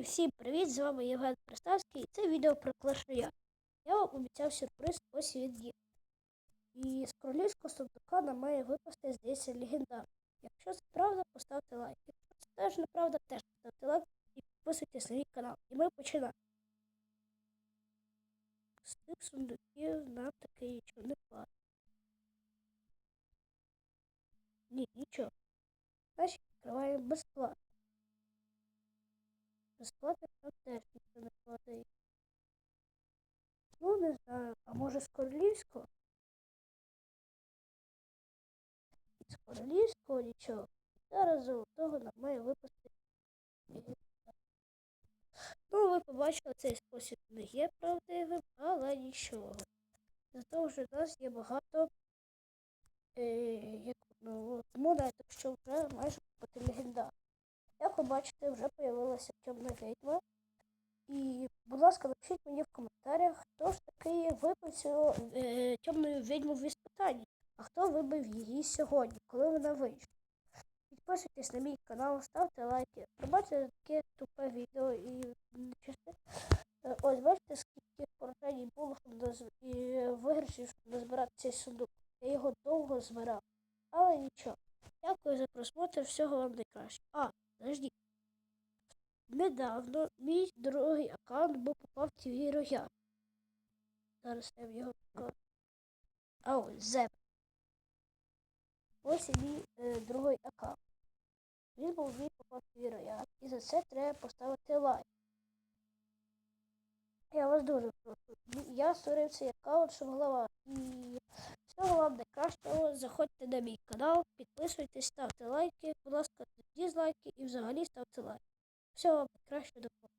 всім привіт! З вами Євген Приставський і це відео про Clash Royale. Я вам обіцяв сюрприз, ось він є. І з королівського сундука нам має випасти, здається, легендар. Якщо це правда, поставте лайк. Якщо це теж неправда, теж поставте лайк і підписуйтесь на мій канал. І ми починаємо. З тих сундуків нам таки нічого не падає. Ні, нічого. Значить, відкриваємо безплатно. Безплатно там теж ніхто не падає. Ну, не знаю, а може з королівського? З королівського нічого. Зараз золотого нам має випасти. Ну, ви побачили, цей спосіб не є правдивим, але нічого. Зато вже в нас є багато. Е, як, ну, мода, так що вже майже купити легендар. Ви бачите, вже з'явилася темна відьма. І, будь ласка, напишіть мені в коментарях, хто ж таки вибив цю е, темну відьму в іспитанні, а хто вибив її сьогодні, коли вона вийшла. Підписуйтесь на мій канал, ставте лайки. Пробачте таке тупе відео і нечисте. Е, Ось бачите, скільки поражень було, щоб виграшів, щоб назбирати цей сундук. Я його довго збирав. Але нічого. Дякую за просмотр, всього вам найкраще. А, подождіть. Недавно мій другий аккаунт був попав в TV Royale. Зараз я в його покажу. А ось Зеб. Ось мій е, другий аккаунт. Він був мій попав в TV Royale. І за це треба поставити лайк. Я вас дуже прошу. Я створив цей аккаунт, щоб голова. І всього вам найкращого. Заходьте на мій канал, підписуйтесь, ставте лайки, будь ласка, дізлайки і взагалі ставте лайки. Всього вам найкращого до побачення.